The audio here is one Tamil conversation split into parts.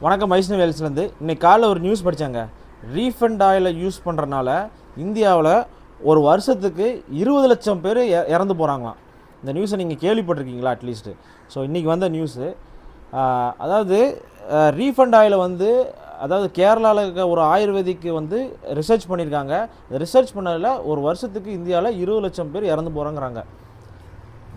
வணக்கம் வைஷ்ணவ் வேல்ஸ்லேருந்து இன்னைக்கு காலைல ஒரு நியூஸ் படித்தாங்க ரீஃபண்ட் ஆயிலை யூஸ் பண்ணுறனால இந்தியாவில் ஒரு வருஷத்துக்கு இருபது லட்சம் பேர் இறந்து போகிறாங்களாம் இந்த நியூஸை நீங்கள் கேள்விப்பட்டிருக்கீங்களா அட்லீஸ்ட்டு ஸோ இன்றைக்கி வந்த நியூஸு அதாவது ரீஃபண்ட் ஆயிலை வந்து அதாவது கேரளாவில் இருக்க ஒரு ஆயுர்வேதிக்கு வந்து ரிசர்ச் பண்ணியிருக்காங்க ரிசர்ச் பண்ணதில் ஒரு வருஷத்துக்கு இந்தியாவில் இருபது லட்சம் பேர் இறந்து போகிறாங்கிறாங்க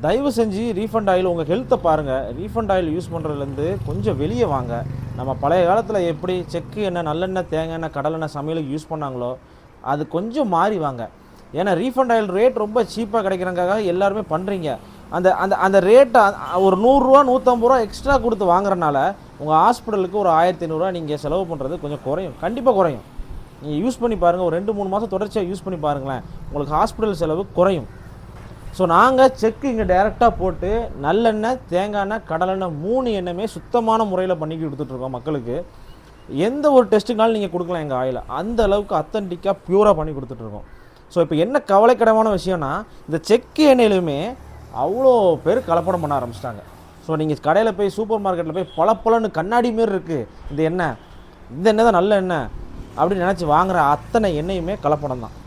தயவு செஞ்சு ரீஃபண்ட் ஆயில் உங்கள் ஹெல்த்தை பாருங்கள் ரீஃபண்ட் ஆயில் யூஸ் பண்ணுறதுலேருந்து கொஞ்சம் வெளியே வாங்க. நம்ம பழைய காலத்தில் எப்படி செக்கு எண்ணெய் நல்லெண்ணெய் தேங்காய் எண்ணெய் கடலெண்ணெய் சமையலுக்கு யூஸ் பண்ணாங்களோ அது கொஞ்சம் மாறி வாங்க. ஏன்னா ரீஃபண்ட் ஆயில் ரேட் ரொம்ப சீப்பாக கிடைக்கிறங்காக எல்லாருமே பண்ணுறீங்க அந்த அந்த அந்த ரேட்டை ஒரு நூறுரூவா நூற்றம்பது ரூபா எக்ஸ்ட்ரா கொடுத்து வாங்குறனால உங்கள் ஹாஸ்பிட்டலுக்கு ஒரு ஆயிரத்தி ஐநூறுரூவா நீங்கள் செலவு பண்ணுறது கொஞ்சம் குறையும். கண்டிப்பாக குறையும். நீங்கள் யூஸ் பண்ணி பாருங்கள் ஒரு ரெண்டு மூணு மாதம் தொடர்ச்சியாக யூஸ் பண்ணி பாருங்களேன். உங்களுக்கு ஹாஸ்பிட்டல் செலவு குறையும். ஸோ நாங்கள் செக்கு இங்கே டைரெக்டாக போட்டு நல்லெண்ணெய் தேங்காய் எண்ணெய் கடலெண்ணெய் மூணு எண்ணெயுமே சுத்தமான முறையில் பண்ணி கொடுத்துட்ருக்கோம் மக்களுக்கு. எந்த ஒரு டெஸ்ட்டுனாலும் நீங்கள் கொடுக்கலாம் எங்கள் ஆயில். அந்த அளவுக்கு அத்தன்டிக்காக ப்யூராக பண்ணி கொடுத்துட்ருக்கோம். ஸோ இப்போ என்ன கவலைக்கிடமான விஷயம்னா இந்த செக்கு எண்ணெயிலுமே அவ்வளோ பேர் கலப்படம் பண்ண ஆரம்பிச்சிட்டாங்க. ஸோ நீங்கள் கடையில் போய் சூப்பர் மார்க்கெட்டில் போய் பல கண்ணாடி மாரி இருக்குது இந்த எண்ணெய் இந்த எண்ணெய் தான் நல்ல எண்ணெய் அப்படின்னு நினச்சி வாங்குற அத்தனை எண்ணெயுமே கலப்படம் தான்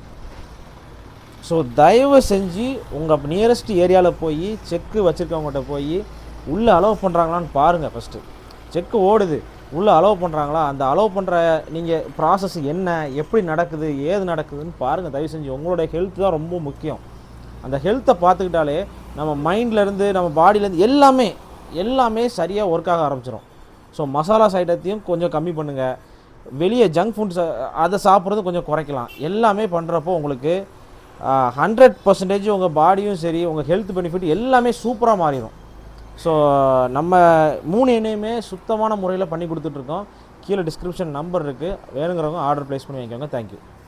ஸோ தயவு செஞ்சு உங்கள் நியரஸ்ட் ஏரியாவில் போய் செக்கு வச்சுருக்கவங்ககிட்ட போய் உள்ளே அலோவ் பண்ணுறாங்களான்னு பாருங்கள் ஃபஸ்ட்டு செக்கு ஓடுது. உள்ளே அலோவ் பண்ணுறாங்களா அந்த அலோவ் பண்ணுற நீங்கள் ப்ராசஸ் என்ன? எப்படி நடக்குது? ஏது நடக்குதுன்னு பாருங்கள் தயவு செஞ்சு உங்களுடைய ஹெல்த் தான் ரொம்ப முக்கியம். அந்த ஹெல்த்தை பார்த்துக்கிட்டாலே நம்ம மைண்ட்லேருந்து நம்ம பாடியிலேருந்து எல்லாமே எல்லாமே சரியாக ஒர்க் ஆக ஆரம்பிச்சிடும் ஸோ மசாலா சைட்டத்தையும் கொஞ்சம் கம்மி பண்ணுங்கள் வெளியே ஜங்க் ஃபுட்ஸ் அதை சாப்பிட்றது கொஞ்சம் குறைக்கலாம். எல்லாமே பண்ணுறப்போ உங்களுக்கு ஹண்ட்ரட் பர்சன்டேஜ் உங்கள் பாடியும் சரி உங்கள் ஹெல்த் பெனிஃபிட் எல்லாமே சூப்பராக மாறிடும் ஸோ நம்ம மூணு எண்ணையுமே சுத்தமான முறையில் பண்ணி கொடுத்துட்ருக்கோம் கீழே டிஸ்கிரிப்ஷன் நம்பர் இருக்குது வேணுங்கிறவங்க ஆர்டர் ப்ளேஸ் பண்ணி வாங்கிக்கோங்க. தேங்க்யூ